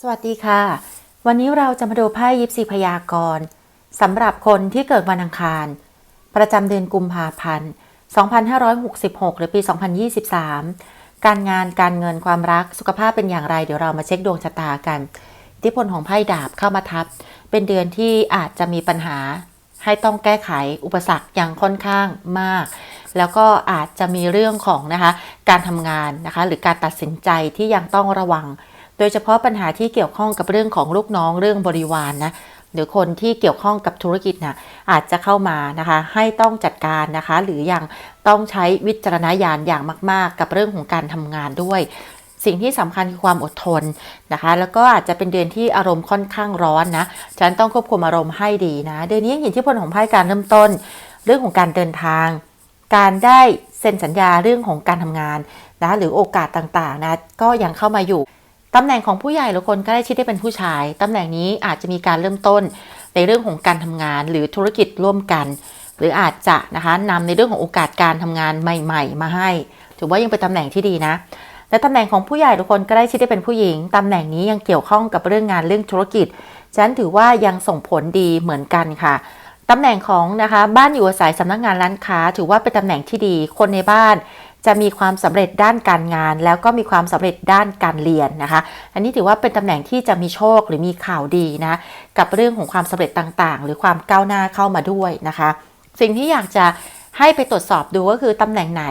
สวัสดีค่ะ วันนี้เราจะมาดูไพ่ยิปซีพยากรณ์สำหรับคนที่เกิดวันอังคาร ประจำเดือนกุมภาพันธ์ 2566 หรือปี 2023 การงานการเงินความรักสุขภาพเป็นอย่างไร เดี๋ยวเรามาเช็คดวงชะตากันอิทธิพลของไพ่ดาบเข้ามาทับ เป็นเดือนที่อาจจะมีปัญหาให้ต้องแก้ไขอุปสรรคอย่างค่อนข้างมาก แล้วก็อาจจะมีเรื่องของนะคะการทำงานนะคะหรือการตัดสินใจที่ยังต้องระวัง โดยเฉพาะปัญหาที่เกี่ยวข้องกับเรื่องของลูกน้องเรื่องบริวารนนะหรือคนที่เกี่ยวข้องกับธุรกิจนะอาจจะเข้ามานะคะให้ต้องจัดการนะคะ หรือยังต้องใช้วิจารณญาณอย่างมาก ๆ กับเรื่องของการทำงานด้วยสิ่งที่สำคัญคือความอดทนนะคะ แล้วก็อาจจะเป็นเดือนที่อารมณ์ค่อนข้างร้อนนะฉันต้องควบคุมอารมณ์ให้ดีนะ เดือนนี้เห็นที่พลของไพ่การเริ่มต้น เรื่องของการเดินทาง การได้เซ็นสัญญาเรื่องของการทำงานนะหรือโอกาสต่างๆนะก็ยังเข้ามาอยู่ตำแหน่งของผู้ใหญ่หรือคนใกล้ชิดได้เป็นผู้ชายตำแหน่งนี้อาจจะมีการเริ่มต้นในเรื่องของการทำงานหรือธุรกิจร่วมกัน หรืออาจจะนะคะนำในเรื่องของโอกาสการทำงานใหม่ ๆ มาให้ ถือว่ายังเป็นตำแหน่งที่ดีนะและตำแหน่งของผู้ใหญ่ทุกคนใกล้ชิดได้เป็นผู้หญิงตำแหน่งนี้ยังเกี่ยวข้องกับเรื่องงานเรื่องธุรกิจฉะนั้นถือว่ายังส่งผลดีเหมือนกันค่ะ ตำแหน่งของนะคะบ้านอยู่อาศัยสำนักงานร้านค้า ถือว่าเป็นตำแหน่งที่ดีคนในบ้าน จะมีความสำเร็จด้านการงาน แล้วก็มีความสำเร็จด้านการเรียนนะคะ อันนี้ถือว่าเป็นตำแหน่งที่จะมีโชคหรือมีข่าวดีนะกับเรื่องของความสำเร็จต่างๆ หรือความก้าวหน้าเข้ามาด้วยนะคะ สิ่งที่อยากจะให้ไปตรวจสอบดูก็คือตำแหน่งไหน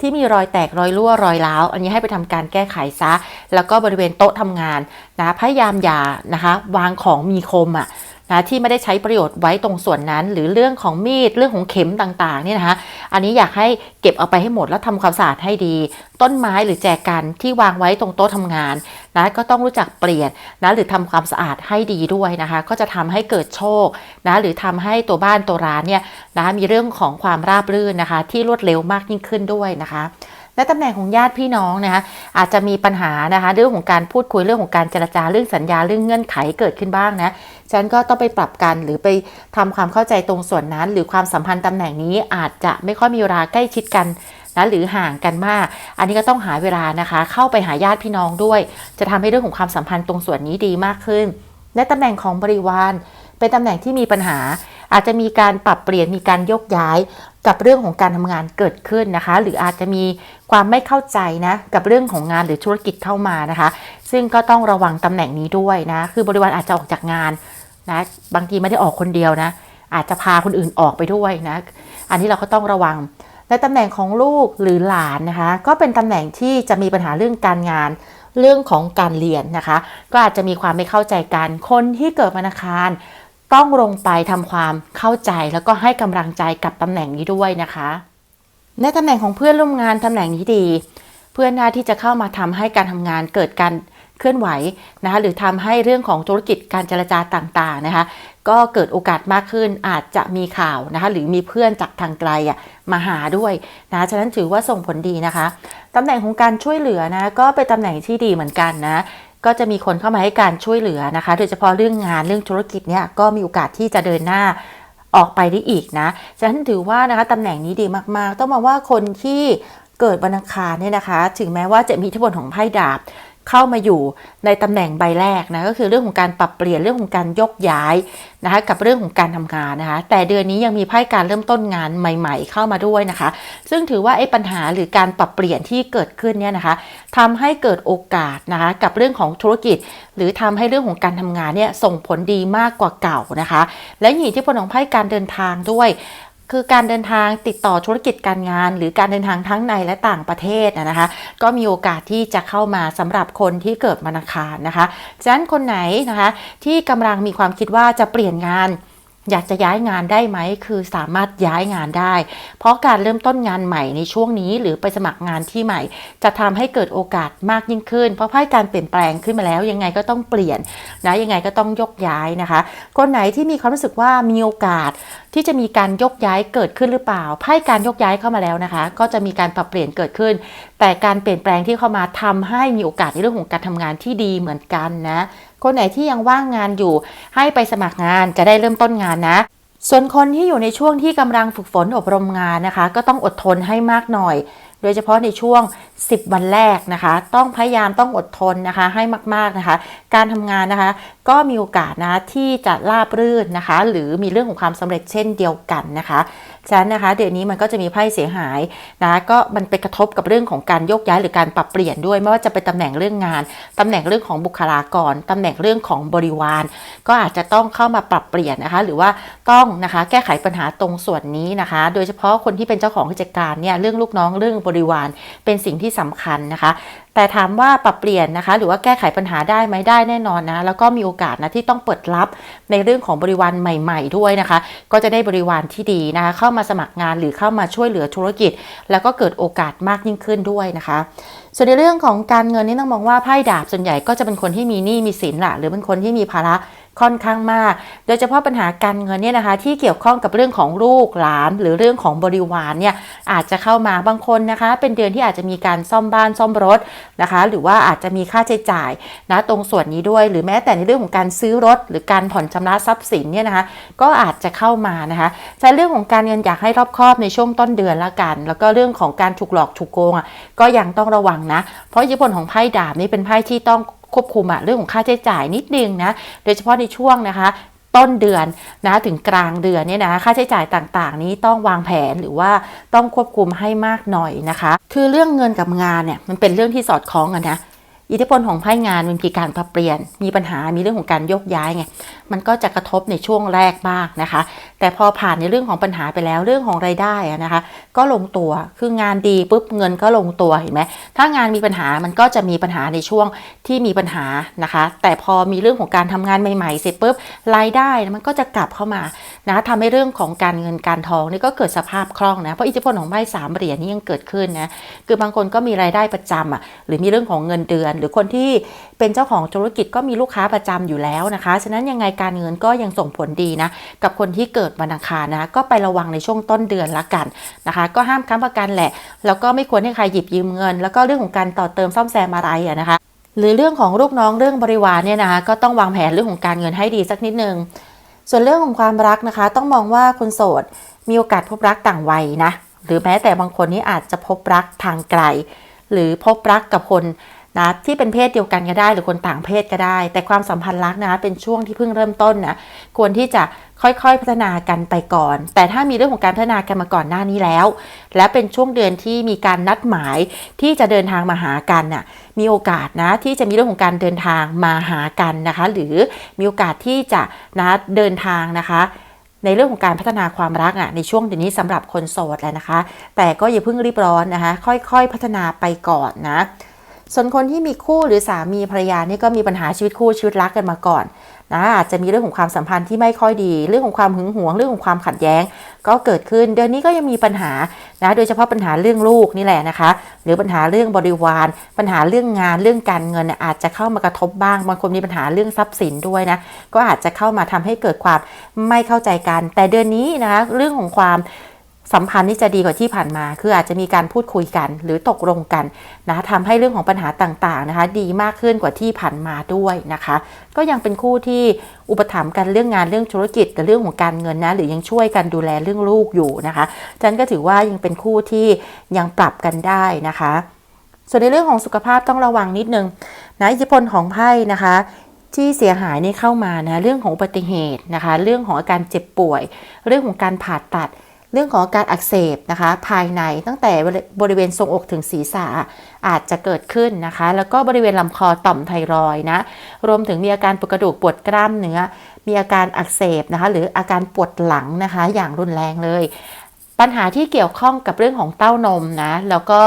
ที่มีรอยแตกรอยรั่วรอยร้าว อันนี้ให้ไปทำการแก้ไขซะ แล้วก็บริเวณโต๊ะทำงานนะพยายามอย่านะคะ วางของมีคมอะ นะที่ไม่ได้ใช้ประโยชน์ไว้ตรงส่วนนั้น หรือเรื่องของมีดเรื่องของเข็มต่างๆเนี่ยนะคะอันนี้อยากให้เก็บเอาไปให้หมดแล้วทำความสะอาดให้ดี ต้นไม้หรือแจกันที่วางไว้ตรงโต๊ะทำงานนะก็ต้องรู้จักเปลี่ยนนะหรือทำความสะอาดให้ดีด้วยนะคะ ก็จะทำให้เกิดโชคนะหรือทำให้ตัวบ้านตัวร้านเนี่ยนะมีเรื่องของความราบรื่นนะคะ ที่รวดเร็วมากยิ่งขึ้นด้วยนะคะ และตำแหน่งของญาติพี่น้องนะคะอาจจะมีปัญหานะคะเรื่องของการพูดคุยเรื่องของการเจรจาเรื่องสัญญาเรื่องเงื่อนไขเกิดขึ้นบ้างนะฉันก็ต้องไปปรับกันหรือไปทำความเข้าใจตรงส่วนนั้น หรือความสัมพันธ์ตำแหน่งนี้อาจจะไม่ค่อยมีเวลาใกล้ชิดกันนะหรือห่างกันมาก อันนี้ก็ต้องหาเวลานะคะ เข้าไปหาญาติพี่น้องด้วย จะทำให้เรื่องของความสัมพันธ์ตรงส่วนนี้ดีมากขึ้น และตำแหน่งของบริวาร เป็นตำแหน่งที่มีปัญหา อาจจะมีการปรับเปลี่ยนมีการยกย้าย กับเรื่องของการทำงานเกิดขึ้นนะคะ หรืออาจจะมีความไม่เข้าใจนะกับเรื่องของงานหรือธุรกิจเข้ามานะคะ ซึ่งก็ต้องระวังตำแหน่งนี้ด้วยนะ คือบริวารอาจจะออกจากงานนะบางทีไม่ได้ออกคนเดียวนะ อาจจะพาคนอื่นออกไปด้วยนะ อันนี้เราก็ต้องระวังและตำแหน่งของลูกหรือหลานนะคะ ก็เป็นตำแหน่งที่จะมีปัญหาเรื่องการงานเรื่องของการเรียนนะคะ ก็อาจจะมีความไม่เข้าใจกันคนที่เกิดวันอังคาร ต้องลงไปทำความเข้าใจแล้วก็ให้กำลังใจกับตำแหน่งนี้ด้วยนะคะ ในตำแหน่งของเพื่อนร่วมงานตำแหน่งนี้ดี เพื่อนหน้าที่จะเข้ามาทำให้การทำงานเกิดการเคลื่อนไหวนะคะหรือทำให้เรื่องของธุรกิจการเจรจาต่างๆนะคะ ก็เกิดโอกาสมากขึ้นอาจจะมีข่าวนะคะ หรือมีเพื่อนจากทางไกลอะมาหาด้วยนะฉะนั้นถือว่าส่งผลดีนะคะตำแหน่งของการช่วยเหลือนะก็เป็นตำแหน่งที่ดีเหมือนกันนะ ก็จะมีคนเข้ามาให้การช่วยเหลือนะคะ โดยเฉพาะเรื่องงานเรื่องธุรกิจเนี่ยก็มีโอกาสที่จะเดินหน้าออกไปได้อีกนะฉะนั้นถือว่านะคะตำแหน่งนี้ดีมากๆ ต้องมาว่าคนที่เกิดวันอังคารเนี่ยนะคะ ถึงแม้ว่าจะมีอิทธิพลของไพ่ดาบ เข้ามาอยู่ในตำแหน่งใบแรกนะก็คือเรื่องของการปรับเปลี่ยนเรื่องของการยกย้ายนะคะกับเรื่องของการทำงานนะคะ แต่เดือนนี้ยังมีไพ่การเริ่มต้นงานใหม่ ๆ เข้ามาด้วยนะคะ ซึ่งถือว่าไอ้ปัญหาหรือการปรับเปลี่ยนที่เกิดขึ้นเนี่ยนะคะทำให้เกิดโอกาสนะคะกับเรื่องของธุรกิจ หรือทำให้เรื่องของการทำงานเนี่ยส่งผลดีมากกว่าเก่านะคะ และมีทธิพลของไพ่การเดินทางด้วย คือการเดินทางติดต่อธุรกิจการงาน หรือการเดินทางทั้งในและต่างประเทศนะคะ ก็มีโอกาสที่จะเข้ามาสำหรับคนที่เกิดมานาคารนะคะฉะนั้นคนไหนนะคะที่กำลังมีความคิดว่าจะเปลี่ยนงาน อยากจะย้ายงานได้ไหม คือสามารถย้ายงานได้ เพราะการเริ่มต้นงานใหม่ในช่วงนี้หรือไปสมัครงานที่ใหม่ จะทำให้เกิดโอกาสมากยิ่งขึ้น เพราะไพ่การเปลี่ยนแปลงขึ้นมาแล้ว ยังไงก็ต้องเปลี่ยนนะยังไงก็ต้องยกย้ายนะคะ คนไหนที่มีความรู้สึกว่ามีโอกาสที่จะมีการยกย้ายเกิดขึ้นหรือเปล่าไพ่การยกย้ายเข้ามาแล้วนะคะ ก็จะมีการปรับเปลี่ยนเกิดขึ้น แต่การเปลี่ยนแปลงที่เข้ามาทำให้มีโอกาสในเรื่องของการทำงานที่ดีเหมือนกันนะ คนไหนที่ยังว่างงานอยู่ ให้ไปสมัครงานจะได้เริ่มต้นงานนะส่วนคนที่อยู่ในช่วงที่กำลังฝึกฝนอบรมงานนะคะ ก็ต้องอดทนให้มากหน่อย โดยเฉพาะในช่วง 10 วันแรกนะคะ ต้องพยายามต้องอดทนนะคะให้มากๆนะคะ การทำงานนะคะ ก็มีโอกาสนะที่จะราบรื่นนะคะ หรือมีเรื่องของความสำเร็จเช่นเดียวกันนะคะ ฉะนั้นนะคะ เดี๋ยวนี้มันก็จะมีไพ่เสียหายนะก็มันไปกระทบกับเรื่องของการโยกย้ายหรือการปรับเปลี่ยนด้วย ไม่ว่าจะเป็นตำแหน่งเรื่องงานตำแหน่งเรื่องของบุคลากรตำแหน่งเรื่องของบริวาร ก็อาจจะต้องเข้ามาปรับเปลี่ยนนะคะ หรือว่าต้องนะคะแก้ไขปัญหาตรงส่วนนี้นะคะ โดยเฉพาะคนที่เป็นเจ้าของกิจการเนี่ยเรื่องลูกน้องเรื่องบริวารเป็นสิ่งที่สำคัญนะคะ แต่ถามว่าปรับเปลี่ยนนะคะ หรือว่าแก้ไขปัญหาได้ไหมได้แน่นอนนะ แล้วก็มีโอกาสนะที่ต้องเปิดรับในเรื่องของบริวารใหม่ ๆ ด้วยนะคะ ก็จะได้บริวารที่ดีนะคะ เข้ามาสมัครงานหรือเข้ามาช่วยเหลือธุรกิจ แล้วก็เกิดโอกาสมากยิ่งขึ้นด้วยนะคะ ส่วนในเรื่องของการเงินนี่ต้องมองว่าไพ่ดาบส่วนใหญ่ก็จะเป็นคนที่มีหนี้มีสินละหรือเป็นคนที่มีภาระ ค่อนข้างมาก โดยเฉพาะปัญหาการเงินเนี่ยนะคะ ที่เกี่ยวข้องกับเรื่องของลูกหลาน หรือเรื่องของบริวารเนี่ยอาจจะเข้ามาบางคนนะคะ เป็นเดือนที่อาจจะมีการซ่อมบ้านซ่อมรถนะคะ หรือว่าอาจจะมีค่าใช้จ่ายนะตรงส่วนนี้ด้วย หรือแม้แต่ในเรื่องของการซื้อรถ หรือการผ่อนชำระทรัพย์สินเนี่ยนะคะก็อาจจะเข้ามานะคะใช้เรื่องของการเงินอยากให้รอบคอบในช่วงต้นเดือนละกัน แล้วก็เรื่องของการถูกหลอกถูกโกงอะก็ยังต้องระวังนะ เพราะอิทธิพลของไพ่ดาบนี่เป็นไพ่ที่ต้อง ควบคุมอะเรื่องของค่าใช้จ่ายนิดนึงนะโดยเฉพาะในช่วงนะคะต้นเดือนนะถึงกลางเดือนเนี่ยนะค่าใช้จ่ายต่างๆ นี้ต้องวางแผนหรือว่าต้องควบคุมให้มากหน่อยนะคะ คือเรื่องเงินกับงานเนี่ยมันเป็นเรื่องที่สอดคล้องกันนะ อิทธิพลของไพ่งานมันมีการปรับเปลี่ยน มีปัญหา มีเรื่องของการโยกย้ายไง มันก็จะกระทบในช่วงแรกบ้างนะคะ แต่พอผ่านในเรื่องของปัญหาไปแล้ว เรื่องของรายได้นะคะ ก็ลงตัว คืองานดีปุ๊บเงินก็ลงตัวเห็นไหม ถ้างานมีปัญหา มันก็จะมีปัญหาในช่วงที่มีปัญหานะคะ แต่พอมีเรื่องของการทำงานใหม่ๆ เสร็จปุ๊บ รายได้มันก็จะกลับเข้ามานะทำให้เรื่องของการเงินการทองนี่ก็เกิดสภาพคล่องนะ เพราะอิทธิพลของไพ่สามเหรียญนี่ยังเกิดขึ้นนะ คือบางคนก็มีรายได้ประจำอะ หรือมีเรื่องของเงินเดือนหรือคนที่เป็นเจ้าของธุรกิจก็มีลูกค้าประจำอยู่แล้วนะคะ ฉะนั้นยังไงการเงินก็ยังส่งผลดีนะ กับคนที่เกิดวันอังคารนะก็ไประวังในช่วงต้นเดือนละกันนะคะ ก็ห้ามค้ำประกันแหละ แล้วก็ไม่ควรให้ใครหยิบยืมเงิน แล้วก็เรื่องของการต่อเติมซ่อมแซมอะไรอะนะคะ หรือเรื่องของลูกน้องเรื่องบริวารเนี่ยนะคะก็ต้องวางแผนเรื่องของการเงินให้ดีสักนิดนึงส่วนเรื่องของความรักนะคะ ต้องมองว่าคนโสดมีโอกาสพบรักต่างวัยนะหรือแม้แต่บางคนนี่อาจจะพบรักทางไกล หรือพบรักกับคน นะที่เป็นเพศเดียวกันก็ได้หรือคนต่างเพศก็ได้ แต่ความสัมพันธ์รักนะเป็นช่วงที่เพิ่งเริ่มต้นนะควรที่จะค่อยๆพัฒนากันไปก่อน แต่ถ้ามีเรื่องของการพัฒนากันมาก่อนหน้านี้แล้ว และเป็นช่วงเดือนที่มีการนัดหมายที่จะเดินทางมาหากันน่ะมีโอกาสนะที่จะมีเรื่องของการเดินทางมาหากันนะคะ หรือมีโอกาสที่จะนะเดินทางนะคะในเรื่องของการพัฒนาความรักอะในช่วงเดือนนี้สำหรับคนโสดแหละนะคะ แต่ก็อย่าเพิ่งรีบร้อนนะคะ ค่อยๆพัฒนาไปก่อนนะ ส่วนคนที่มีคู่หรือสามีภรรยานี่ก็มีปัญหาชีวิตคู่ชีวิตรักกันมาก่อนนะอาจจะมีเรื่องของความสัมพันธ์ที่ไม่ค่อยดี เรื่องของความหึงหวงเรื่องของความขัดแย้ง ก็เกิดขึ้น เดือนนี้ก็ยังมีปัญหานะโดยเฉพาะปัญหาเรื่องลูกนี่แหละนะคะ หรือปัญหาเรื่องบริวาร ปัญหาเรื่องงานเรื่องการเงินนะอาจจะเข้ามากระทบบ้างบางคนมีปัญหาเรื่องทรัพย์สินด้วยนะก็อาจจะเข้ามาทำให้เกิดความไม่เข้าใจกัน แต่เดือนนี้นะคะเรื่องของความ สัมพันธ์นี่จะดีกว่าที่ผ่านมา คืออาจจะมีการพูดคุยกัน หรือตกลงกันนะทำให้เรื่องของปัญหาต่างๆนะคะ ดีมากขึ้นกว่าที่ผ่านมาด้วยนะคะ ก็ยังเป็นคู่ที่อุปถัมภ์กันเรื่องงานเรื่องธุรกิจกับเรื่องของการเงินนะ หรือยังช่วยกันดูแลเรื่องลูกอยู่นะคะจันก็ถือว่ายังเป็นคู่ที่ยังปรับกันได้นะคะ ส่วนในเรื่องของสุขภาพต้องระวังนิดนึงนะอิทธิพลของไพ่นะคะที่เสียหายนี่เข้ามานะเรื่องของอุบัติเหตุนะคะ เรื่องของอาการเจ็บป่วย เรื่องของการผ่าตัด เรื่องของอาการอักเสบนะคะ ภายในตั้งแต่บริเวณทรงอกถึงศีรษะอาจจะเกิดขึ้นนะคะ แล้วก็บริเวณลำคอต่อมไทรอยนะ รวมถึงมีอาการปวดกระดูกปวดกล้ามเนื้อ มีอาการอักเสบนะคะ หรืออาการปวดหลังนะคะ อย่างรุนแรงเลย ปัญหาที่เกี่ยวข้องกับเรื่องของเต้านมนะ แล้วก็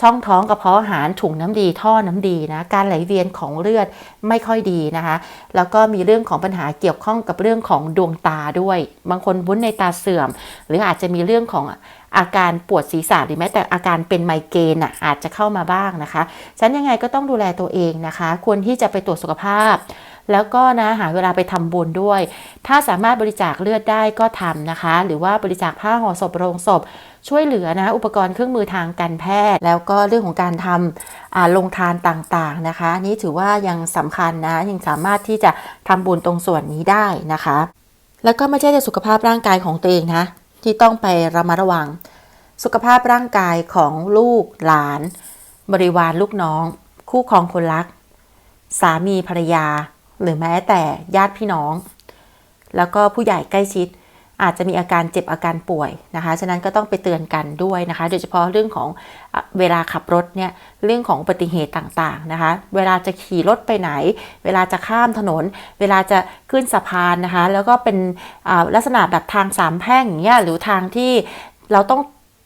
ช่องท้องกระเพาะอาหารถุงน้ำดีท่อน้ำดีนะการไหลเวียนของเลือดไม่ค่อยดีนะคะ แล้วก็มีเรื่องของปัญหาเกี่ยวข้องกับเรื่องของดวงตาด้วย บางคนวุ้นในตาเสื่อม หรืออาจจะมีเรื่องของอาการปวดศีรษะหรือแม้แต่อาการเป็นไมเกรนอะอาจจะเข้ามาบ้างนะคะฉันยังไงก็ต้องดูแลตัวเองนะคะ ควรที่จะไปตรวจสุขภาพ แล้วก็นะหาเวลาไปทำบุญด้วย ถ้าสามารถบริจาคเลือดได้ก็ทำนะคะ หรือว่าบริจาคผ้าห่อศพโรงศพ ช่วยเหลือนะอุปกรณ์เครื่องมือทางการแพทย์ แล้วก็เรื่องของการทำอ่าลงทานต่างๆนะคะ นี่ถือว่ายังสำคัญนะยังสามารถที่จะทำบุญตรงส่วนนี้ได้นะคะ แล้วก็ไม่ใช่แต่สุขภาพร่างกายของตัวเองนะที่ต้องไประมัดระวัง สุขภาพร่างกายของลูกหลาน บริวารลูกน้อง คู่ครองคนรัก สามีภรรยา หรือแม้แต่ญาติพี่น้อง แล้วก็ผู้ใหญ่ใกล้ชิด อาจจะมีอาการเจ็บอาการป่วยนะคะ ฉะนั้นก็ต้องไปเตือนกันด้วยนะคะ โดยเฉพาะเรื่องของเวลาขับรถเนี่ย เรื่องของอุบัติเหตุต่างๆนะคะ เวลาจะขี่รถไปไหน เวลาจะข้ามถนน เวลาจะขึ้นสะพานนะคะ แล้วก็เป็นลักษณะแบบทางสามแพร่งอย่างเงี้ย หรือทางที่เราต้อง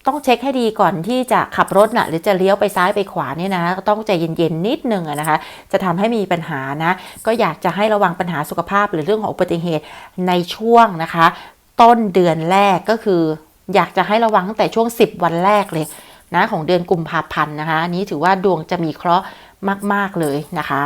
ต้องเช็คให้ดีก่อนที่จะขับรถนะ่ะหรือจะเลี้ยวไปซ้ายไปขวาเนี่ยนะก็ต้องใจเย็นๆนิดนึงนะคะ จะทำให้มีปัญหานะ ก็อยากจะให้ระวังปัญหาสุขภาพหรือเรื่องของอุบัติเหตุในช่วงนะคะ ต้นเดือนแรกก็คือ อยากจะให้ระวังตั้งแต่ช่วง 10 วันแรกเลยนะของเดือนกุมภาพันธ์นะคะอันนี้ถือว่าดวงจะมีเคราะห์มาก ๆ เลยนะคะ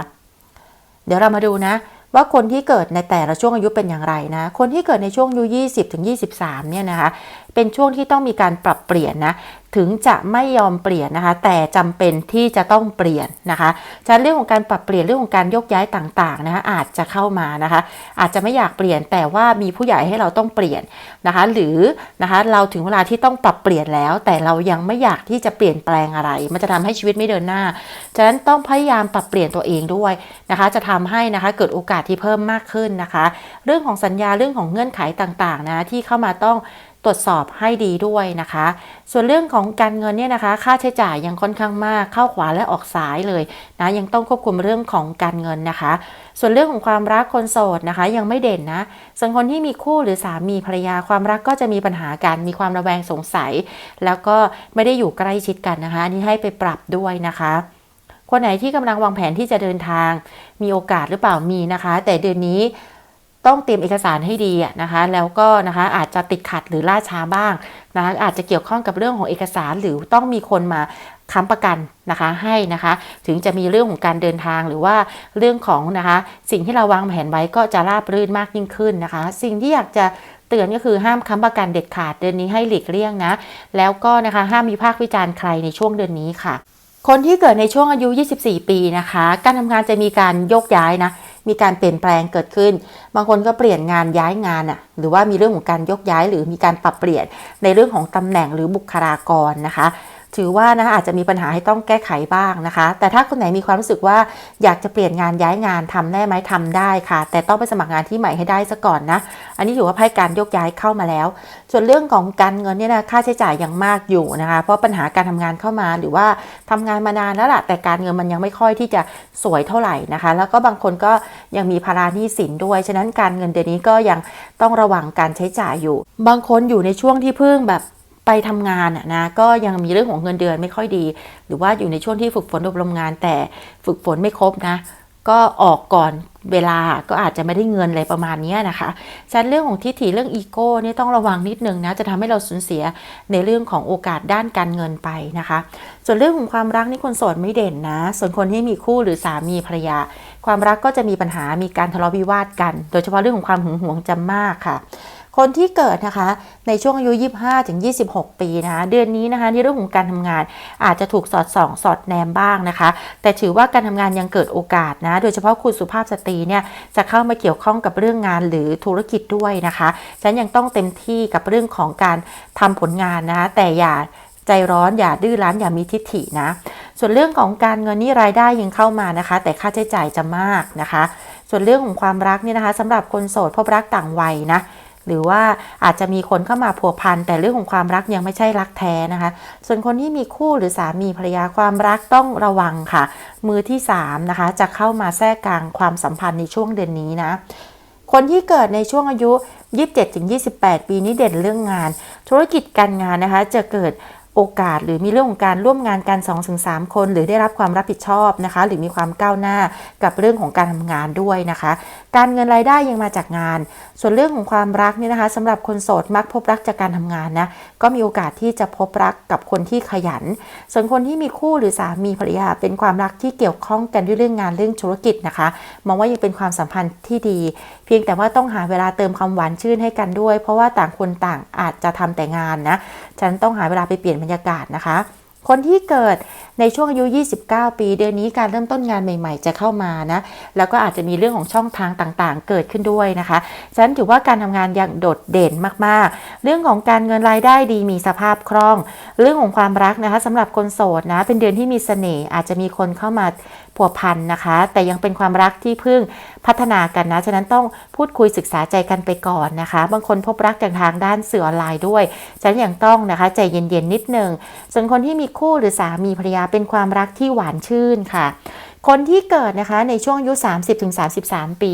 เดี๋ยวเรามาดูนะ ว่าคนที่เกิดในแต่ละช่วงอายุเป็นอย่างไรนะ คนที่เกิดในช่วงอายุ 20 ถึง 23 เนี่ยนะคะเป็นช่วงที่ต้องมีการปรับเปลี่ยนนะถึงจะไม่ยอมเปลี่ยนนะคะ แต่จำเป็นที่จะต้องเปลี่ยนนะคะฉะนั้นเรื่องของการปรับเปลี่ยนเรื่องของการยกย้ายต่างๆนะคะอาจจะเข้ามานะคะ อาจจะไม่อยากเปลี่ยนแต่ว่ามีผู้ใหญ่ให้เราต้องเปลี่ยนนะคะ หรือนะคะเราถึงเวลาที่ต้องปรับเปลี่ยนแล้ว แต่เรายังไม่อยากที่จะเปลี่ยนแปลงอะไร มันจะทำให้ชีวิตไม่เดินหน้าฉะนั้นต้องพยายามปรับเปลี่ยนตัวเองด้วยนะคะ จะทำให้นะคะเกิดโอกาสที่เพิ่มมากขึ้นนะคะ เรื่องของสัญญาเรื่องของเงื่อนไขต่างๆนะที่เข้ามาต้อง ตรวจสอบให้ดีด้วยนะคะ ส่วนเรื่องของการเงินเนี่ยนะคะ ค่าใช้จ่ายยังค่อนข้างมากเข้าขวาและออกซ้ายเลยนะยังต้องควบคุมเรื่องของการเงินนะคะ ส่วนเรื่องของความรักคนโสดนะคะ ยังไม่เด่นนะส่วนคนที่มีคู่หรือสามีภรรยาความรักก็จะมีปัญหากันมีความระแวงสงสัย แล้วก็ไม่ได้อยู่ใกล้ชิดกันนะคะนนี้ให้ไปปรับด้วยนะคะคนไหนที่กำลังวางแผนที่จะเดินทาง มีโอกาสหรือเปล่ามีนะคะ แต่เดือนนี้ ต้องเตรียมเอกสารให้ดีนะคะ แล้วก็นะคะอาจจะติดขัดหรือล่าช้าบ้างนะคะอาจจะเกี่ยวข้องกับเรื่องของเอกสารหรือต้องมีคนมาค้ำประกันนะคะให้นะคะ ถึงจะมีเรื่องของการเดินทางหรือว่าเรื่องของนะคะสิ่งที่เราวางแผนไว้ก็จะราบรื่นมากยิ่งขึ้นนะคะ สิ่งที่อยากจะเตือนก็คือห้ามค้ำประกันเด็ดขาดเดือนนี้ให้หลีกเลี่ยงนะ แล้วก็นะคะห้ามมีภาควิจารณ์ใครในช่วงเดือนนี้ค่ะ คนที่เกิดในช่วงอายุ 24 ปีนะคะ การทำงานจะมีการโยกย้ายนะ มีการเปลี่ยนแปลงเกิดขึ้น บางคนก็เปลี่ยนงานย้ายงานอะ่ะหรือว่ามีเรื่องของการยกย้ายหรือมีการปรับเปลี่ยนในเรื่องของตำแหน่งหรือบุคลากรนะคะ ถือว่านะคะอาจจะมีปัญหาให้ต้องแก้ไขบ้างนะคะ แต่ถ้าคนไหนมีความรู้สึกว่าอยากจะเปลี่ยนงานย้ายงานทำได้ไหมทำได้ค่ะ แต่ต้องไปสมัครงานที่ใหม่ให้ได้ซะก่อนนะ อันนี้ถือว่าไพ่การยกย้ายเข้ามาแล้ว ส่วนเรื่องของการเงินเนี่ยนะค่าใช้จ่ายยังมากอยู่นะคะ เพราะปัญหาการทำงานเข้ามาหรือว่าทำงานมานานแล้วล่ะแต่การเงินมันยังไม่ค่อยที่จะสวยเท่าไหร่นะคะ แล้วก็บางคนก็ยังมีภาระหนี้สินด้วย ฉะนั้นการเงินเดือนนี้ก็ยังต้องระวังการใช้จ่ายอยู่ บางคนอยู่ในช่วงที่เพิ่งแบบ ไปทำงานอะนะก็ยังมีเรื่องของเงินเดือนไม่ค่อยดี หรือว่าอยู่ในช่วงที่ฝึกฝนอบรมงาน แต่ฝึกฝนไม่ครบนะ ก็ออกก่อนเวลาก็อาจจะไม่ได้เงินอะไรประมาณนี้นะคะฉะนั้นเรื่องของทิฏฐิเรื่องอีโก้เนี่ยต้องระวังนิดนึงนะ จะทำให้เราสูญเสียในเรื่องของโอกาสด้านการเงินไปนะคะ ส่วนเรื่องของความรักนี่คนโสดไม่เด่นนะ ส่วนคนที่มีคู่หรือสามีภรรยา ความรักก็จะมีปัญหามีการทะเลาะวิวาทกัน โดยเฉพาะเรื่องของความหึงหวงจะมากค่ะ คนที่เกิดนะคะในช่วงอายุ 25ถึง26 ปีนะคะเดือนนี้นะคะในเรื่องของการทำงานอาจจะถูกสอดส่อง สอดแนมบ้างนะคะ แต่ถือว่าการทำงานยังเกิดโอกาสนะโดยเฉพาะคุณสุภาพสตรีเนี่ยจะเข้ามาเกี่ยวข้องกับเรื่องงานหรือธุรกิจด้วยนะคะฉันยังต้องเต็มที่กับเรื่องของการทำผลงานนะคะแต่อย่าใจร้อนอย่าดื้อรั้นอย่ามีทิฐินะ ส่วนเรื่องของการเงินนี่รายได้ยังเข้ามานะคะ แต่ค่าใช้จ่ายจะมากนะคะ ส่วนเรื่องของความรักเนี่ยนะคะสำหรับคนโสดพบรักต่างวัยนะ หรือว่าอาจจะมีคนเข้ามาผัวพันแต่เรื่องของความรักยังไม่ใช่รักแท้นะคะ ส่วนคนที่มีคู่หรือสามีภรรยาความรักต้องระวังค่ะ มือที่3นะคะจะเข้ามาแทรกกลางความสัมพันธ์ในช่วงเดือนนี้นะคนที่เกิดในช่วงอายุ 27-28 ปีนี้เด่นเรื่องงาน ธุรกิจการงานนะคะ จะเกิด โอกาสหรือมีเรื่องของการร่วมงานกัน2-3คน หรือได้รับความรับผิดชอบนะคะ หรือมีความก้าวหน้ากับเรื่องของการทำงานด้วยนะคะ การเงินรายได้ยังมาจากงาน ส่วนเรื่องของความรักเนี่ยนะคะสำหรับคนโสดมักพบรักจากการทำงานนะก็มีโอกาสที่จะพบรักกับคนที่ขยัน ส่วนคนที่มีคู่หรือสามีภรรยาเป็นความรักที่เกี่ยวข้องกันด้วยเรื่องงานเรื่องธุรกิจนะคะมองว่ายังเป็นความสัมพันธ์ที่ดี เพียงแต่ว่าต้องหาเวลาเติมความหวานชื่นให้กันด้วย เพราะว่าต่างคนต่างอาจจะทำแต่งานนะ ฉันต้องหาเวลาไปเปลี่ยนบรรยากาศนะคะ คนที่เกิดในช่วงอายุ 29 ปีเดือนนี้การเริ่มต้นงานใหม่ ๆ จะเข้ามานะ แล้วก็อาจจะมีเรื่องของช่องทางต่างๆ เกิดขึ้นด้วยนะคะฉะนั้นถือว่าการทำงานอย่างโดดเด่นมากๆ เรื่องของการเงินรายได้ดีมีสภาพคล่อง เรื่องของความรักนะคะสำหรับคนโสดนะ เป็นเดือนที่มีเสน่ห์อาจจะมีคนเข้ามา ผัวพันนะคะ แต่ยังเป็นความรักที่เพิ่งพัฒนากันนะ ฉะนั้นต้องพูดคุยศึกษาใจกันไปก่อนนะคะ บางคนพบรักจากทางด้านสื่อออนไลน์ด้วย ฉะนั้นยังต้องนะคะ ใจเย็นๆนิดนึง ส่วนคนที่มีคู่หรือสามีภรรยาเป็นความรักที่หวานชื่นค่ะ คนที่เกิดนะคะในช่วงอายุ 30-33 ปี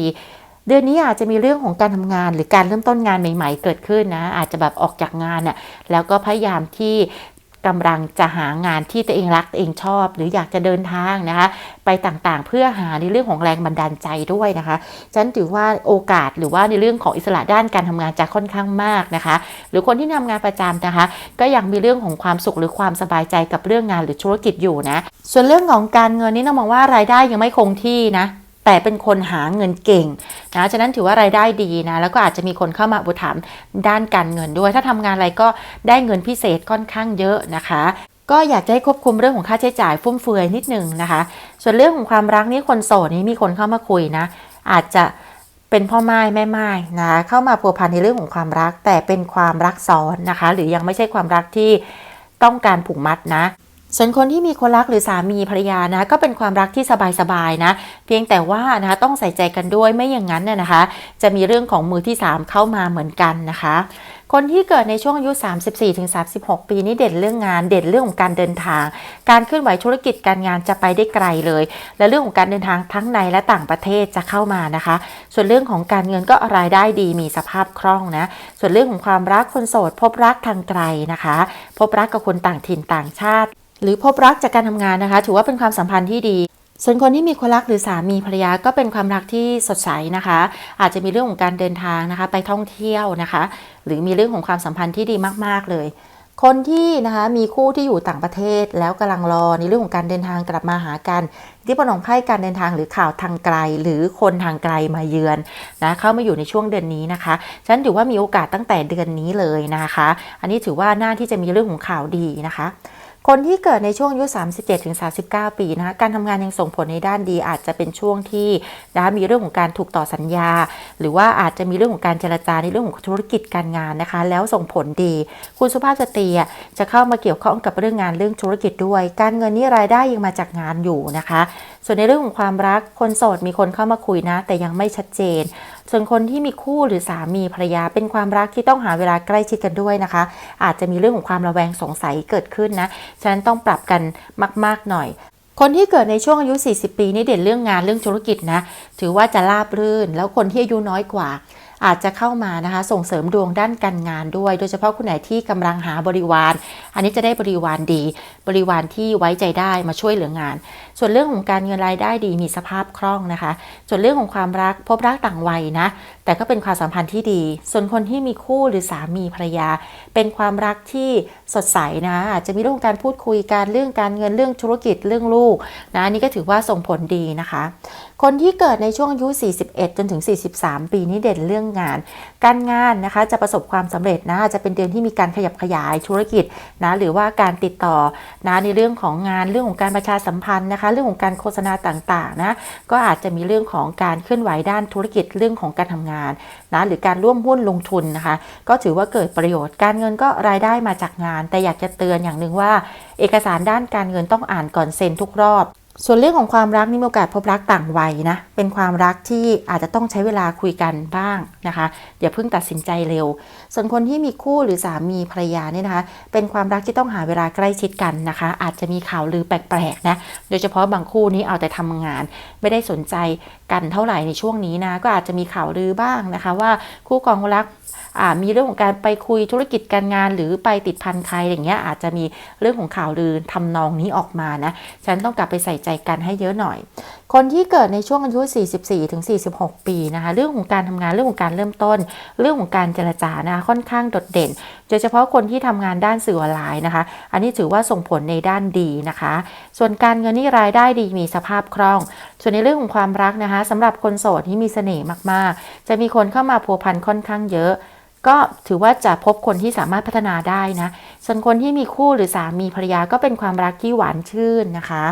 เดือนนี้อาจจะมีเรื่องของการทำงานหรือการเริ่มต้นงานใหม่ ๆ เกิดขึ้นนะ อาจจะแบบออกจากงานน่ะแล้วก็พยายามที่ กำลังจะหางานที่ตัวเองรักตัวเองชอบ หรืออยากจะเดินทางนะคะ ไปต่างๆ เพื่อหาในเรื่องของแรงบันดาลใจด้วยนะคะฉันถือว่าโอกาสหรือว่าในเรื่องของอิสระด้านการทำงานจะค่อนข้างมากนะคะ หรือคนที่ทำงานประจำนะคะ ก็ยังมีเรื่องของความสุขหรือความสบายใจกับเรื่องงานหรือธุรกิจอยู่นะส่วนเรื่องของการเงินนี่ต้องมองว่ารายได้ยังไม่คงที่นะ แต่เป็นคนหาเงินเก่งนะฉะนั้นถือว่ารายได้ดีนะแล้วก็อาจจะมีคนเข้ามาอุปถัมภ์ด้านการเงินด้วย ถ้าทำงานอะไรก็ได้เงินพิเศษค่อนข้างเยอะนะคะก็อยากจะให้ควบคุมเรื่องของค่าใช้จ่ายฟุ่มเฟือยนิดนึงนะคะ ส่วนเรื่องของความรักนี่คนโสดนี่มีคนเข้ามาคุยนะ อาจจะเป็นพ่อไม้แม่ไม้นะเข้ามาพัวพันในเรื่องของความรัก แต่เป็นความรักซ้อนนะคะ หรือยังไม่ใช่ความรักที่ต้องการผูกมัดนะ ส่วนคนที่มีคนรักหรือสามีภรรยานะก็เป็นความรักที่สบายๆนะเพียงแต่ว่านะต้องใส่ใจกันด้วยไม่อย่างนั้นน่ยนะคะ จะมีเรื่องของมือที่ 3 เข้ามาเหมือนกันนะคะ คนที่เกิดในช่วงอายุ 34-36 ปีนี้เด่นเรื่องงานเด่นเรื่องของการเดินทาง การเคลื่อนไหวธุรกิจการงานจะไปได้ไกลเลย และเรื่องของการเดินทางทั้งในและต่างประเทศจะเข้ามานะคะ ส่วนเรื่องของการเงินก็รายได้ดีมีสภาพคล่องนะส่วนเรื่องของความรักคนโสด พบรักทางไกลนะคะ พบรักกับคนต่างถิ่นต่างชาติ หรือพบรักจากการทำงานนะคะ ถือว่าเป็นความสัมพันธ์ที่ดี ส่วนคนที่มีคนรักหรือสามีภรรยาก็เป็นความรักที่สดใสนะคะ อาจจะมีเรื่องของการเดินทางนะคะ ไปท่องเที่ยวนะคะ หรือมีเรื่องของความสัมพันธ์ที่ดีมาก ๆ เลย คนที่นะคะมีคู่ที่อยู่ต่างประเทศแล้วกำลังรอในเรื่องของการเดินทางกลับมาหากันที่ปนของไพ่การเดินทางหรือข่าวทางไกล หรือคนทางไกลมาเยือนนะเข้ามาอยู่ในช่วงเดือนนี้นะคะฉันถือว่ามีโอกาสตั้งแต่เดือนนี้เลยนะคะ อันนี้ถือว่าน่าที่จะมีเรื่องของข่าวดีนะคะ คนที่เกิดในช่วงอายุ 37-39 ปีนะคะการทำงานยังส่งผลในด้านดีอาจจะเป็นช่วงที่นะคะมีเรื่องของการถูกต่อสัญญา หรือว่าอาจจะมีเรื่องของการเจรจาในเรื่องของธุรกิจการงานนะคะ แล้วส่งผลดี คุณสุภาพสตรีจะเข้ามาเกี่ยวข้องกับเรื่องงานเรื่องธุรกิจด้วย การเงินนี่รายได้ยังมาจากงานอยู่นะคะ ส่วนในเรื่องของความรักคนโสดมีคนเข้ามาคุยนะ แต่ยังไม่ชัดเจน ส่วนคนที่มีคู่หรือสามีภรรยาเป็นความรักที่ต้องหาเวลาใกล้ชิดกันด้วยนะคะ อาจจะมีเรื่องของความระแวงสงสัยเกิดขึ้นนะฉะนั้นต้องปรับกันมาก ๆ หน่อยคนที่เกิดในช่วงอายุ 40 ปีนี่เด่นเรื่องงานเรื่องธุรกิจนะ ถือว่าจะราบรื่น แล้วคนที่อายุน้อยกว่า อาจจะเข้ามานะคะส่งเสริมดวงด้านการงานด้วย โดยเฉพาะคนไหนที่กำลังหาบริวาร อันนี้จะได้บริวารดี บริวารที่ไว้ใจได้มาช่วยเหลืองาน ส่วนเรื่องของการเงินรายได้ดีมีสภาพคล่องนะคะ ส่วนเรื่องของความรักพบรักต่างวัยนะ แต่ก็เป็นความสัมพันธ์ที่ดี ส่วนคนที่มีคู่หรือสามีภรรยา เป็นความรักที่สดใสนะอาจจะมีเรื่องการพูดคุยการเรื่องการเงินเรื่องธุรกิจเรื่องลูกนะอันนี้ก็ถือว่าส่งผลดีนะคะ คนที่เกิดในช่วงอายุ 41 จนถึง 43 ปีนี้เด่นเรื่องงาน การงานนะคะจะประสบความสำเร็จนะจจะเป็นเดือนที่มีการขยับขยายธุรกิจนะหรือว่าการติดต่อนะในเรื่องของงานเรื่องของการประชาสัมพันธ์นะคะ เรื่องของการโฆษณาต่างๆนะก็อาจจะมีเรื่องของการเคลื่อนไหวด้านธุรกิจเรื่องของการทำงานนะหรือการร่วมหุ้นลงทุนนะคะ ก็ถือว่าเกิดประโยชน์การเงินก็รายได้มาจากงาน แต่อยากจะเตือนอย่างหนึ่งว่า เอกสารด้านการเงินต้องอ่านก่อนเซ็นทุกรอบ ส่วนเรื่องของความรักนี่มีโอกาสพบรักต่างวัยนะ เป็นความรักที่อาจจะต้องใช้เวลาคุยกันบ้างนะคะ อย่าเพิ่งตัดสินใจเร็ว ส่วนคนที่มีคู่หรือสามีภรรยาเนี่ยนะคะ เป็นความรักที่ต้องหาเวลาใกล้ชิดกันนะคะ อาจจะมีข่าวลือแปลกๆนะ โดยเฉพาะบางคู่นี้เอาแต่ทำงาน ไม่ได้สนใจกันเท่าไหร่ในช่วงนี้นะ ก็อาจจะมีข่าวลือบ้างนะคะ ว่าคู่กองรักมีเรื่องของการไปคุยธุรกิจการงาน หรือไปติดพันใครอย่างเงี้ยอาจจะมีเรื่องของข่าวลือทำนองนี้ออกมานะฉันต้องกลับไปใส่ใจกันให้เยอะหน่อย คนที่เกิดในช่วงอายุ 44ถึง46 ปีนะคะเรื่องของการทำงานเรื่องของการเริ่มต้น เรื่องของการเจรจานะคะค่อนข้างโดดเด่น โดยเฉพาะคนที่ทำงานด้านสื่อออนไลน์นะคะ อันนี้ถือว่าส่งผลในด้านดีนะคะ ส่วนการเงินนี่รายได้ดีมีสภาพคล่อง ส่วนในเรื่องของความรักนะคะสำหรับคนโสดที่มีเสน่ห์มากๆ จะมีคนเข้ามาพัวพันค่อนข้างเยอะก็ถือว่าจะพบคนที่สามารถพัฒนาได้นะ ส่วนคนที่มีคู่หรือสามีภรรยาก็เป็นความรักที่หวานชื่นนะคะ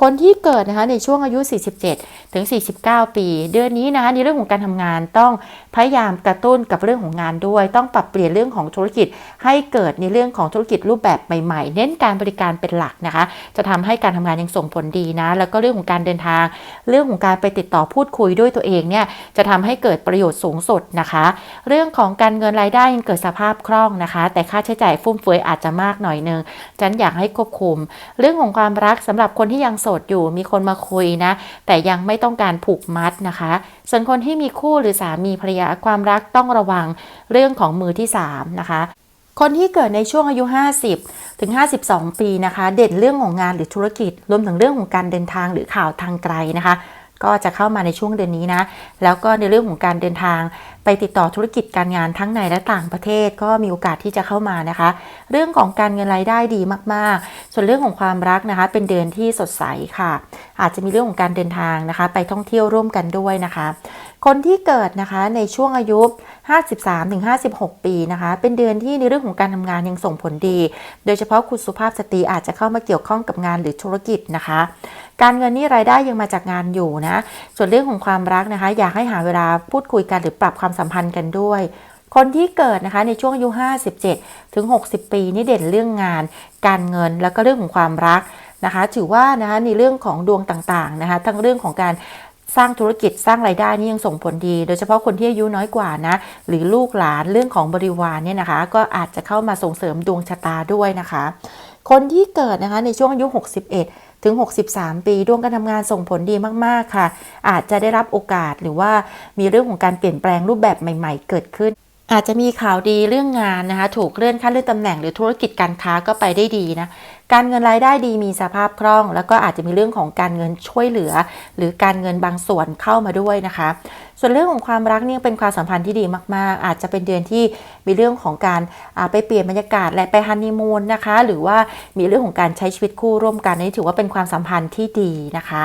คนที่เกิดนะคะในช่วงอายุ 47 ถึง 49 ปี เดือนนี้นะคะในเรื่องของการทำงานต้อง พยายามกระตุ้นกับเรื่องของงานด้วย ต้องปรับเปลี่ยนเรื่องของธุรกิจ ให้เกิดในเรื่องของธุรกิจรูปแบบใหม่ๆ เน้นการบริการเป็นหลักนะคะ จะทำให้การทำงานยังส่งผลดีนะ แล้วก็เรื่องของการเดินทาง เรื่องของการไปติดต่อพูดคุยด้วยตัวเองเนี่ยจะทำให้เกิดประโยชน์สูงสุดนะคะ เรื่องของการเงินรายได้ยังเกิดสภาพคล่องนะคะ แต่ค่าใช้จ่ายฟุ่มเฟือยอาจจะมากหน่อยนึงฉันอยากให้ควบคุม เรื่องของความรักสำหรับคนที่ยังโสดอยู่มีคนมาคุยนะ แต่ยังไม่ต้องการผูกมัดนะคะ ส่วนคนที่มีคู่หรือสามีภรรยาความรักต้องระวังเรื่องของมือที่ 3 นะคะ คนที่เกิดในช่วงอายุ 50 ถึง 52 ปีนะคะ เด่นเรื่องของงานหรือธุรกิจ รวมถึงเรื่องของการเดินทางหรือข่าวทางไกลนะคะก็จะเข้ามาในช่วงเดือนนี้นะ แล้วก็ในเรื่องของการเดินทาง ไปติดต่อธุรกิจการงานทั้งในและต่างประเทศ ก็มีโอกาสที่จะเข้ามานะคะ เรื่องของการเงินรายได้ดีมาก ๆ ส่วนเรื่องของความรักนะคะ เป็นเดือนที่สดใสค่ะ อาจจะมีเรื่องของการเดินทางนะคะ ไปท่องเที่ยวร่วมกันด้วยนะคะ คนที่เกิดนะคะในช่วงอายุ 53-56 ปีนะคะ เป็นเดือนที่ในเรื่องของการทำงานยังส่งผลดี โดยเฉพาะคุณสุภาพสตรีอาจจะเข้ามาเกี่ยวข้องกับงานหรือธุรกิจนะคะ การเงินนี่รายได้ยังมาจากงานอยู่นะ ส่วนเรื่องของความรักนะคะ อยากให้หาเวลาพูดคุยกันหรือปรับความสัมพันธ์กันด้วยคนที่เกิดนะคะในช่วงอายุ 57 ถึง 60 ปีนี่เด่นเรื่องงาน การเงินแล้วก็เรื่องของความรัก นะคะถือว่านะคะในเรื่องของดวงต่างๆนะคะทั้งเรื่องของการสร้างธุรกิจสร้างรายได้นี่ยังส่งผลดี โดยเฉพาะคนที่อายุน้อยกว่านะ หรือลูกหลานเรื่องของบริวารเนี่ยนะคะ ก็อาจจะเข้ามาส่งเสริมดวงชะตาด้วยนะคะ คนที่เกิดนะคะในช่วงอายุ 61 ถึง 63 ปีดวงการทำงานส่งผลดีมากๆค่ะ อาจจะได้รับโอกาสหรือว่ามีเรื่องของการเปลี่ยนแปลงรูปแบบใหม่ ๆ เกิดขึ้นอาจจะมีข่าวดีเรื่องงานนะคะ ถูกเลื่อนขั้นเลื่อนตำแหน่งหรือธุรกิจการค้าก็ไปได้ดีนะ การเงินรายได้ดีมีสภาพคล่อง แล้วก็อาจจะมีเรื่องของการเงินช่วยเหลือ หรือการเงินบางส่วนเข้ามาด้วยนะคะ ส่วนเรื่องของความรักเนี่ยเป็นความสัมพันธ์ที่ดีมาก ๆ อาจจะเป็นเดือนที่มีเรื่องของการไปเปลี่ยนบรรยากาศและไปฮันนีมูนนะคะ หรือว่ามีเรื่องของการใช้ชีวิตคู่ร่วมกันนี่ถือว่าเป็นความสัมพันธ์ที่ดีนะคะ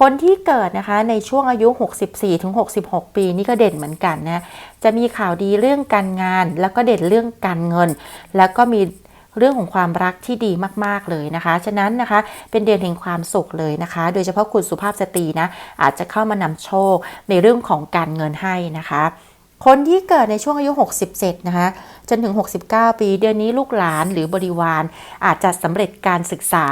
คนที่เกิดนะคะในช่วงอายุ 64ถึง66 ปีนี่ก็เด่นเหมือนกันนะจะมีข่าวดีเรื่องการงาน แล้วก็เด่นเรื่องการเงิน แล้วก็มี เรื่องของความรักที่ดีมากๆเลยนะคะ ฉะนั้นนะคะ เป็นเดือนแห่งความสุขเลยนะคะ โดยเฉพาะคุณสุภาพสตรีนะ อาจจะเข้ามานำโชคในเรื่องของการเงินให้นะคะคนที่เกิดในช่วงอายุ 67 นะคะ จนถึง 69 ปี เดือนนี้ลูกหลานหรือบริวารอาจจะสำเร็จการศึกษา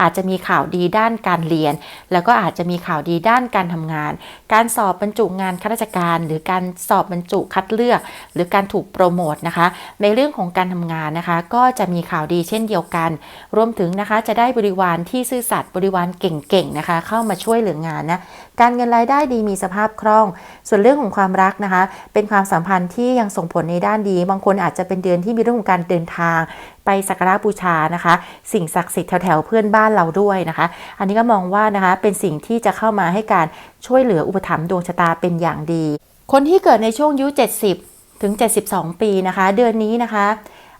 อาจจะมีข่าวดีด้านการเรียน แล้วก็อาจจะมีข่าวดีด้านการทำงาน การสอบบรรจุงานข้าราชการ หรือการสอบบรรจุคัดเลือก หรือการถูกโปรโมทนะคะ ในเรื่องของการทำงานนะคะ ก็จะมีข่าวดีเช่นเดียวกัน รวมถึงนะคะจะได้บริวารที่ซื่อสัตย์บริวารเก่งๆนะคะ เข้ามาช่วยเหลืองานนะการเงินรายได้ดีมีสภาพคล่อง ส่วนเรื่องของความรักนะคะ เป็นความสัมพันธ์ที่ยังส่งผลในด้านดี บางคนอาจจะเป็นเดือนที่มีเรื่องของการเดินทาง ไปสักการะบูชานะคะ สิ่งศักดิ์สิทธิ์แถวๆเพื่อนบ้านเราด้วยนะคะ อันนี้ก็มองว่านะคะเป็นสิ่งที่จะเข้ามาให้การช่วยเหลืออุปถัมภ์ดวงชะตาเป็นอย่างดี คนที่เกิดในช่วงอายุ70 ถึง 72 ปีนะคะ เดือนนี้นะคะ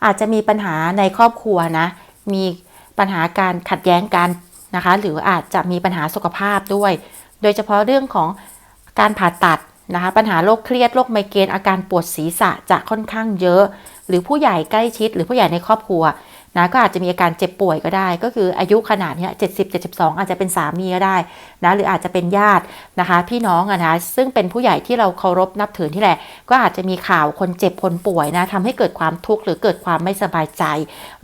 อาจจะมีปัญหาในครอบครัวนะมีปัญหาการขัดแย้งกันนะคะ หรืออาจจะมีปัญหาสุขภาพด้วย โดยเฉพาะเรื่องของการผ่าตัดนะคะ ปัญหาโรคเครียดโรคไมเกรนอาการปวดศีรษะจะค่อนข้างเยอะ หรือผู้ใหญ่ใกล้ชิด หรือผู้ใหญ่ในครอบครัว นะก็อาจจะมีอาการเจ็บป่วยก็ได้ ก็คืออายุขนาดนี้ย70 72อาจจะเป็นสามีก็ได้นะหรืออาจจะเป็นญาตินะคะพี่น้องอะนะซึ่งเป็นผู้ใหญ่ที่เราเคารพนับถือที่แหละ ก็อาจจะมีข่าวคนเจ็บคนป่วยนะทำให้เกิดความทุกข์หรือเกิดความไม่สบายใจ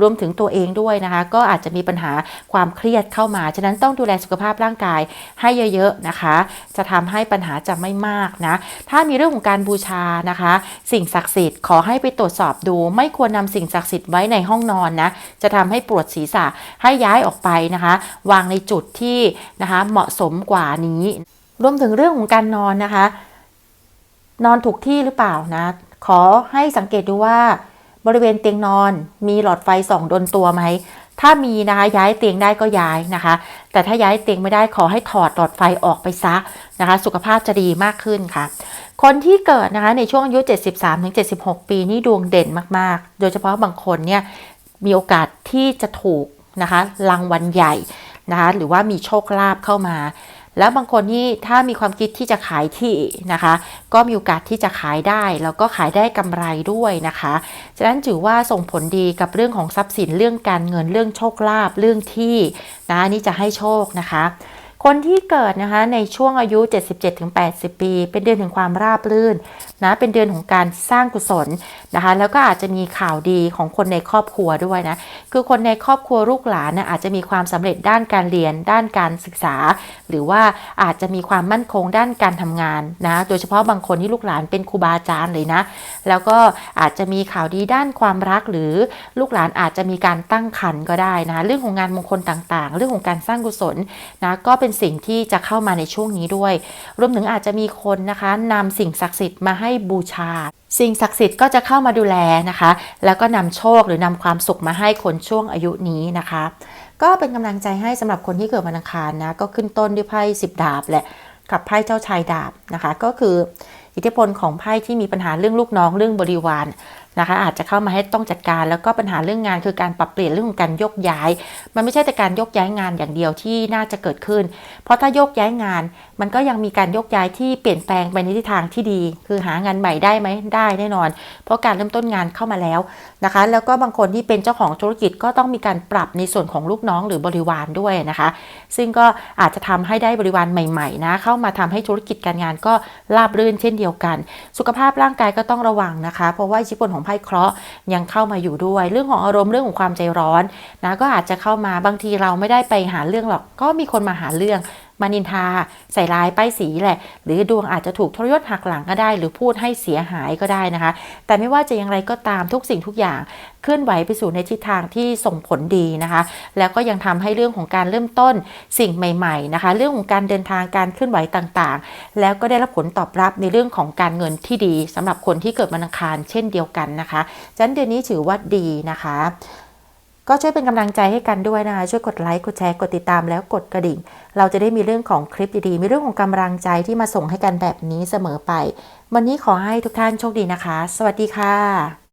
รวมถึงตัวเองด้วยนะคะ ก็อาจจะมีปัญหาความเครียดเข้ามา ฉะนั้นต้องดูแลสุขภาพร่างกายให้เยอะๆนะคะ จะทำให้ปัญหาจะไม่มากนะ ถ้ามีเรื่องของการบูชานะคะ สิ่งศักดิ์สิทธิ์ขอให้ไปตรวจสอบดู ไม่ควรนำสิ่งศักดิ์สิทธิ์ไว้ในห้องนอนนะจะทำให้ปวดศีรษะให้ย้ายออกไปนะคะ วางในจุดที่นะคะเหมาะสมกว่านี้ รวมถึงเรื่องของการนอนนะคะ นอนถูกที่หรือเปล่านะ ขอให้สังเกตดูว่าบริเวณเตียงนอนมีหลอดไฟส่องโดนตัวไหม ถ้ามีนะคะย้ายเตียงได้ก็ย้ายนะคะ แต่ถ้าย้ายเตียงไม่ได้ขอให้ถอดหลอดไฟออกไปซะนะคะ สุขภาพจะดีมากขึ้นค่ะ คนที่เกิดนะคะในช่วงอายุ 73-76 ปีนี่ดวงเด่นมากๆ โดยเฉพาะบางคนเนี่ย มีโอกาสที่จะถูกนะคะรางวัลใหญ่นะคะหรือว่ามีโชคลาภเข้ามา แล้วบางคนที่ถ้ามีความคิดที่จะขายที่นะคะ ก็มีโอกาสที่จะขายได้ แล้วก็ขายได้กำไรด้วยนะคะฉะนั้นถือว่าส่งผลดีกับเรื่องของทรัพย์สินเรื่องการเงินเรื่องโชคลาภเรื่องที่นะนี่จะให้โชคนะคะคนที่เกิดนะคะในช่วงอายุ 77-80 ปี เป็นเดือนแห่งความราบรื่น นะเป็นเดือนของการสร้างกุศลนะคะ แล้วก็อาจจะมีข่าวดีของคนในครอบครัวด้วยนะคือคนในครอบครัวลูกหลานนะอาจจะมีความสำเร็จด้านการเรียนด้านการศึกษา หรือว่าอาจจะมีความมั่นคงด้านการทำงานนะโดยเฉพาะบางคนที่ลูกหลานเป็นครูบาอาจารย์เลยนะ แล้วก็อาจจะมีข่าวดีด้านความรักหรือลูกหลานอาจจะมีการตั้งครรภ์ก็ได้นะเรื่องของงานมงคลต่างๆ เรื่องของการสร้างกุศลนะก็เป็นสิ่งที่จะเข้ามาในช่วงนี้ด้วย รวมถึงอาจจะมีคนนะคะนำสิ่งศักดิ์สิทธิ์มาให้บูชา สิ่งศักดิ์สิทธิ์ก็จะเข้ามาดูแลนะคะ แล้วก็นำโชคหรือนำความสุขมาให้คนช่วงอายุนี้นะคะ ก็เป็นกำลังใจให้สำหรับคนที่เกิดวันอังคารนะ ก็ขึ้นต้นด้วยไพ่สิบดาบแหละ กับไพ่เจ้าชายดาบนะคะ ก็คืออิทธิพลของไพ่ที่มีปัญหาเรื่องลูกน้องเรื่องบริวาร นะคะ อาจจะเข้ามาให้ต้องจัดการแล้วก็ปัญหาเรื่องงานคือการปรับเปลี่ยนเรื่องของการยกย้าย มันไม่ใช่แต่การยกย้ายงานอย่างเดียวที่น่าจะเกิดขึ้น เพราะถ้ายกย้ายงาน มันก็ยังมีการยกย้ายที่เปลี่ยนแปลงไปในทิศทางที่ดี คือหางานใหม่ได้ไหมได้แน่นอน เพราะการเริ่มต้นงานเข้ามาแล้วนะคะ แล้วก็บางคนที่เป็นเจ้าของธุรกิจก็ต้องมีการปรับในส่วนของลูกน้องหรือบริวารด้วยนะคะ ซึ่งก็อาจจะทำให้ได้บริวารใหม่ๆนะเข้ามาทำให้ธุรกิจการงานก็ราบรื่นเช่นเดียวกัน สุขภาพร่างกายก็ต้องระวังนะคะ เพราะว่าอิทธิพลของไพ่เคราะห์ยังเข้ามาอยู่ด้วย เรื่องของอารมณ์เรื่องของความใจร้อนนะก็อาจจะเข้ามาบางทีเราไม่ได้ไปหาเรื่องหรอก ก็มีคนมาหาเรื่องมานินทา ใส่ร้ายป้ายสีแหละ หรือดวงอาจจะถูกทรยศหักหลังก็ได้ หรือพูดให้เสียหายก็ได้นะคะ แต่ไม่ว่าจะอย่างไรก็ตามทุกสิ่งทุกอย่างเคลื่อนไหวไปสู่ในทิศทางที่ส่งผลดีนะคะ แล้วก็ยังทำให้เรื่องของการเริ่มต้นสิ่งใหม่ๆนะคะ เรื่องของการเดินทางการเคลื่อนไหวต่างๆ แล้วก็ได้รับผลตอบรับในเรื่องของการเงินที่ดีสำหรับคนที่เกิดวันอังคารเช่นเดียวกันนะคะฉะนั้นเดือนนี้ถือว่าดีนะคะ ก็ช่วยเป็นกำลังใจให้กันด้วยนะคะช่วยกดไลค์กดแชร์กดติดตามแล้วกดกระดิ่ง เราจะได้มีเรื่องของคลิปดีๆ มีเรื่องของกำลังใจที่มาส่งให้กันแบบนี้เสมอไป วันนี้ขอให้ทุกท่านโชคดีนะคะ สวัสดีค่ะ